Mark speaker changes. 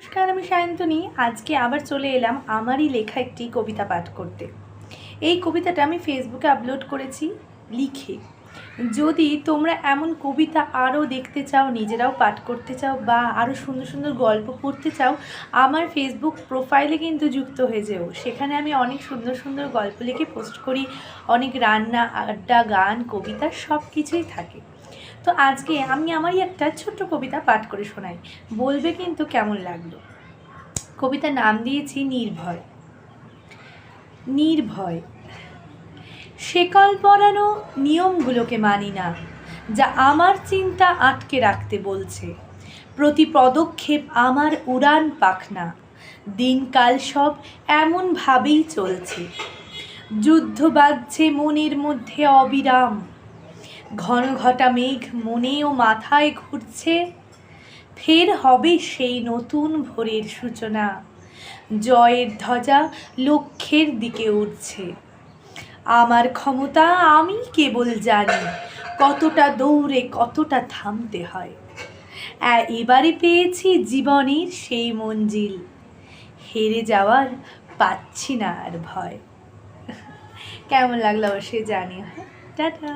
Speaker 1: নমস্কার, আমি সায়ন্তনী। আজকে আবার চলে এলাম আমারই লেখা একটি কবিতা পাঠ করতে। এই কবিতাটা আমি ফেসবুকে আপলোড করেছি লিখে। যদি তোমরা এমন কবিতা আরও দেখতে চাও, নিজেরাও পাঠ করতে চাও বা আরও সুন্দর সুন্দর গল্প পড়তে চাও, আমার ফেসবুক প্রোফাইলে কিন্তু যুক্ত হয়ে যেও। সেখানে আমি অনেক সুন্দর সুন্দর গল্প লিখে পোস্ট করি, অনেক রান্না, আড্ডা, গান, কবিতা সব কিছুই থাকে। তো আজকে আমি আমারই একটা ছোট্ট কবিতা পাঠ করে শোনাই। বলবে কিন্তু কেমন লাগল? কবিতার নাম দিয়েছি নির্ভয়। নির্ভয়। শেকল পরানো নিয়মগুলোকে মানি না, যা আমার চিন্তা আটকে রাখতে বলছে। প্রতি পদক্ষেপ আমার উড়ান পাখনা, দিনকাল সব এমনভাবেই চলছে। যুদ্ধ বাজছে মনের মধ্যে অবিরাম, ঘন ঘটা মেঘ মনে ও মাথায় ঘুরছে, ফের হবে সেই নতুন ভোরের সূচনা, জয়ের ধ্বজা লক্ষ্যের দিকে উঠছে। আমার ক্ষমতা আমি কেবল জানি কতটা দৌড়ে কতটা থামতে হয়। এবারে পেয়েছি জীবনের সেই মঞ্জিল। হেরে যাওয়ার পাচ্ছি না আর ভয়। কেমন লাগল অবশ্যই জানি হ্যাঁ টাটা।